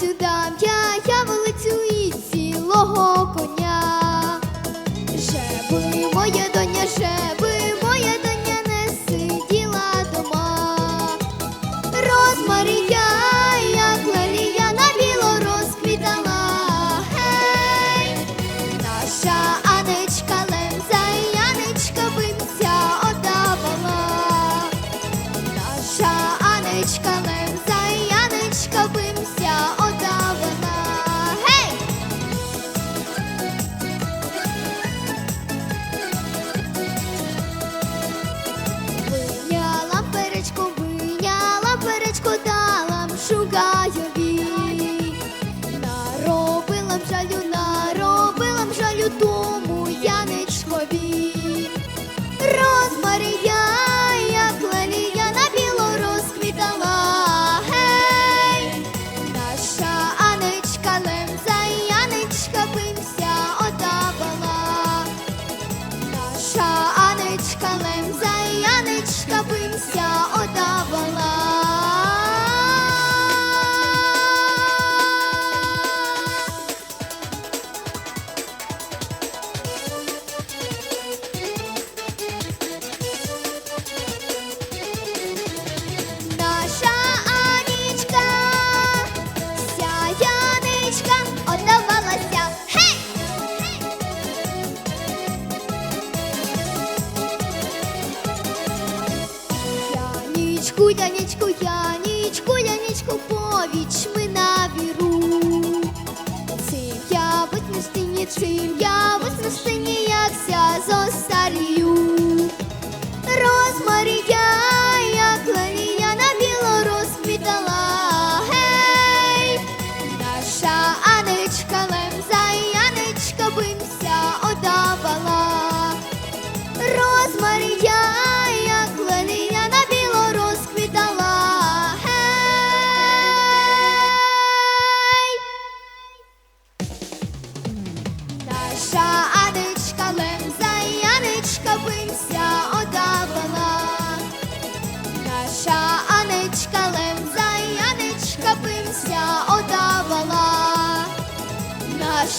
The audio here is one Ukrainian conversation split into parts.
вулицю дам я, я вулицю і цілого коня. Жеби моя доня, жеби, моя доня не сиділа дома. Розмарія, як лелія на біло розквітала. Гей, наша Анечка лемза, Янечка вимця одавала. Наша Анечка Яничка Янічку, Янічку, Янічку, Янічку, повіч ми на віру. Цим я стіні, цим я стіні, як ся зостарію. Розмарія, як лелія на біло розквітала. Гей! Наша Анечка лемза, Янечка вимся одавала. Розмарія,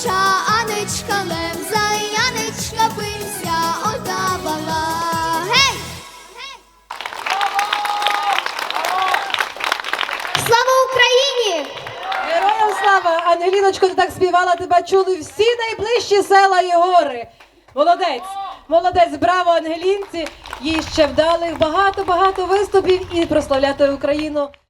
Наша Анечка лемза, Янечка вимся одавала. Гей! Слава Україні! Героям слава! Ангеліночко, ти так співала, тебе чули всі найближчі села і гори. Молодець! Молодець, браво, Ангелінці! Їй ще вдалих багато-багато виступів і прославляти Україну